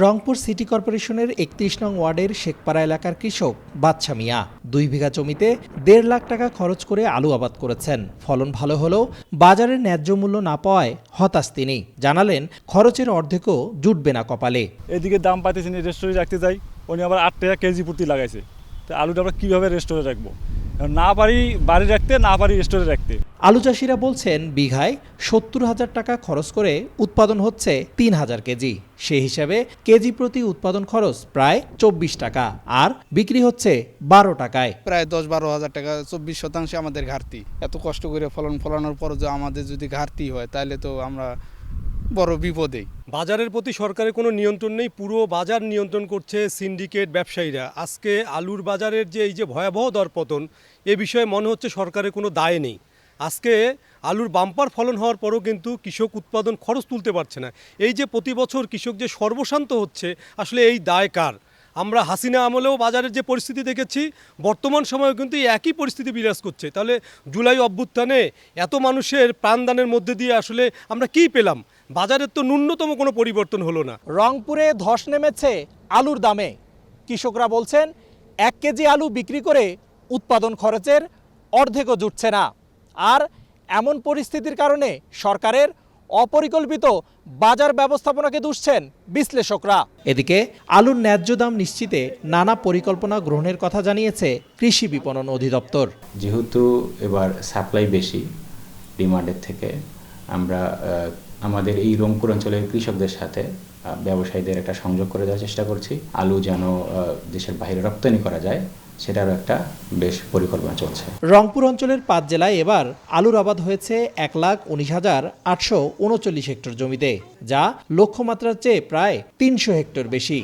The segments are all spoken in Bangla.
রংপুর সিটি কর্পোরেশনের একত্রিশ নং ওয়ার্ডের শেখপাড়া এলাকার কৃষক বাচ্চা মিয়া। দুই বিঘা জমিতে দেড় লাখ টাকা খরচ করে আলু আবাদ করেছেন। ফলন ভালো হলেও বাজারের ন্যায্য মূল্য না পাওয়ায় হতাশ তিনি। জানালেন, খরচের অর্ধেকও জুটবে না কপালে। এদিকে দাম পাইতেছি না রেস্টোরে রাখতে যাই। উনি আবার আট টাকা কেজি প্রতি লাগাইছে। তো আলুটা আমরা কীভাবে রেস্টোরে রাখব? না পারি বাড়ি রাখতে না পারি রেস্টোরে রাখতে। আলু চাষিরা বলছেন বিঘায় সত্তর হাজার টাকা খরচ করে উৎপাদন হচ্ছে তিন হাজার কেজি। সে হিসাবে কেজি প্রতি উৎপাদন খরচ প্রায় চব্বিশ টাকা আর বিক্রি হচ্ছে বারো টাকায়। প্রায় দশ বারো হাজার টাকা চব্বিশ শতাংশে আমাদের ঘাটতি। এত কষ্ট করে ফলন ফলানোর পর যে আমাদের যদি ঘাটতি হয় তাহলে তো আমরা বড় বিপদে। বাজারের প্রতি সরকারের কোনো নিয়ন্ত্রণ নেই, পুরো বাজার নিয়ন্ত্রণ করছে সিন্ডিকেট ব্যবসায়ীরা। আজকে আলুর বাজারের যে এই যে ভয়াবহ দরপতন, এ বিষয়ে মনে হচ্ছে সরকারের কোনো দায় নেই। আজকে আলুর বাম্পার ফলন হওয়ার পরও কিন্তু কৃষক উৎপাদন খরচ তুলতে পারছে না। এই যে প্রতি বছর কৃষক যে সর্বশান্ত হচ্ছে, আসলে এই দায় কার? আমরা হাসিনা আমলেও বাজারের যে পরিস্থিতি দেখেছি, বর্তমান সময়েও কিন্তু একই পরিস্থিতি বিরাজ করছে। তাহলে জুলাই অভ্যুত্থানে এত মানুষের প্রাণদানের মধ্যে দিয়ে আসলে আমরা কি পেলাম? বাজারের তো ন্যূনতম কোনো পরিবর্তন হলো না। রংপুরে ধস নেমেছে আলুর দামে। কৃষকরা বলছেন, এক কেজি আলু বিক্রি করে উৎপাদন খরচের অর্ধেকও জুটছে না। আর এমন পরিস্থিতির কারণে সরকারের অপরিকল্পিত বাজার ব্যবস্থাপনাকে দুষছেন বিশ্লেষকরা। এদিকে আলুর ন্যায্য দাম নিশ্চিতে নানা পরিকল্পনা গ্রহণের কথা জানিয়েছে কৃষি বিপণন অধিদপ্তর। যেহেতু এবার সাপ্লাই বেশি ডিমান্ডের থেকে, আমরা আমাদের এই রংপুর অঞ্চলের কৃষকদের সাথে ব্যবসায়ীদের একটা সংযোগ করে দেওয়ার চেষ্টা করছি। আলু যেন দেশের বাইরে রপ্তানি করা যায়, সেটারও একটা বেশ পরিকল্পনা চলছে। রংপুর অঞ্চলের পাঁচ জেলায় এবার আলুর আবাদ হয়েছে এক লাখ উনিশ হাজার আটশো উনচল্লিশ হেক্টর জমিতে, যা লক্ষ্যমাত্রার চেয়ে প্রায় তিনশো হেক্টর বেশি।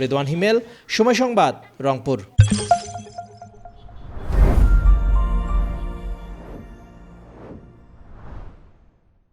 রেদওয়ান হিমেল, সময় সংবাদ, রংপুর।